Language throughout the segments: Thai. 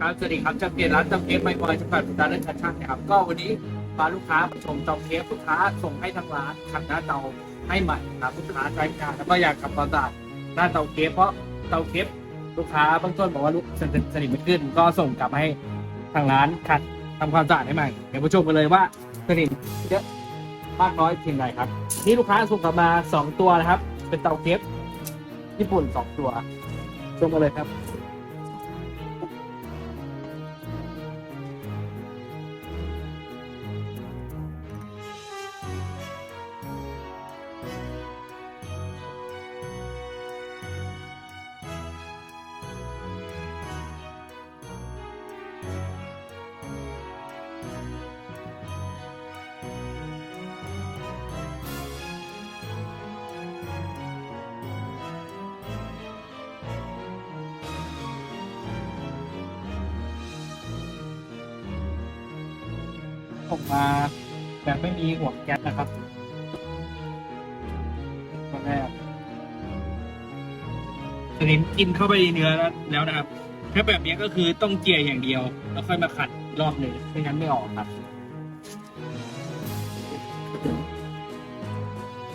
ครับสวัสดีครับจะเปลี่ยนร้านเตาเค้กไม่บอยจำกัดสุดาเรื่องกาช่างนะครับ ก็วันนี้พาลูกค้ามาชมเตาเค้กลูกค้าส่งให้ทางร้านขัดหน้าเตาให้ใหม่นะครับลูกค้าใช้งานแล้วก็อยากทำความสะอาดหน้าเตาเค้กเพราะเตาเค้กลูกค้าบื้องต้นบอกว่าลูกสนิทสนิทไม่ขึ้น ก็ส่งกลับมาให้ทางร้านขัดทำความสะอาดให้ใหม่เดี๋ยวมาชมกันเลยว่าสนิทเยอะมากน้อยเพียงไรครับ นี่ลูกค้าส่งกลับมาสองตัวนะครับ เป็นเตาเค้กญี่ปุ่นสองตัวชมกันเลยครับ ผมมาแบบไม่มีหัวแก๊สนะครับตอนแรกสนิมกินเข้าไปในเนื้อแล้วนะครับ ถ้าแบบนี้ก็คือต้องเจียอย่างเดียว แล้วค่อยมาขัดรอบหนึ่งไม่งั้นไม่ออกครับ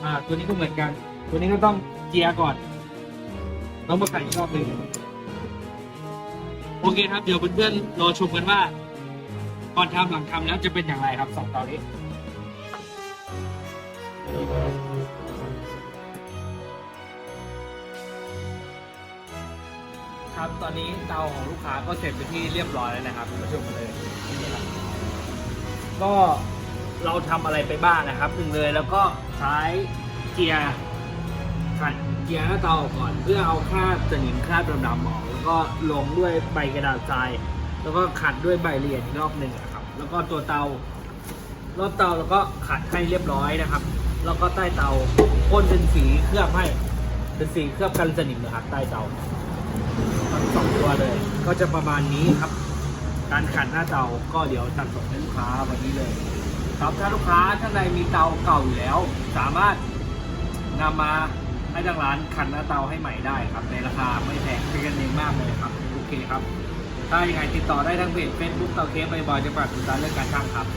อ่า ตัวนี้ก็เหมือนกัน ตัวนี้ก็ต้องเจียก่อนต้องมาขัดอีกรอบหนึ่งโอเคครับ เดี๋ยวเพื่อนๆรอชมกันว่า ก่อนทำหลังทำแล้วจะเป็นอย่างไรครับสองเตานี้ครับตอนนี้เตาของลูกค้าก็เสร็จไปที่เรียบร้อยแล้วนะครับมาชมกันเลยนี่ครับก็เราทำอะไรไปบ้างนะครับหนึ่งเลยแล้วก็ใช้เกียร์ขัดเกียร์หน้าเตากก่อน เพื่อเอาคราบสนิมคราบดำๆออก แล้วก็ลงด้วยใบกระดาษทราย แล้วก็ขัดด้วยใบละเอียดอีกรอบหนึ่งนะครับ แล้วก็ตัวเตารอบเตาแล้วก็ขัดให้เรียบร้อยนะครับ แล้วก็ใต้เตาพ่นเป็นสีเคลือบให้เป็นสีเคลือบกันสนิมนะครับ ใต้เตาทั้งสองตัวเลย ก็จะประมาณนี้ครับ การขัดหน้าเตาก็เดี๋ยวจัดส่งให้ลูกค้าวันนี้เลยครับถ้าลูกค้าท่านใดมีเตาเก่าอยู่แล้ว สามารถนำมาให้ทางร้านขัดหน้าเตาให้ใหม่ได้ครับ ในราคาไม่แพงเป็นกันเองมากเลยครับ โอเคครับ ถ้ายังไงติดต่อได้ทางเพจเฟซบุ๊กเตาเคฟใบบอยจังหวัดสุพรรณเรื่องการช่างครับ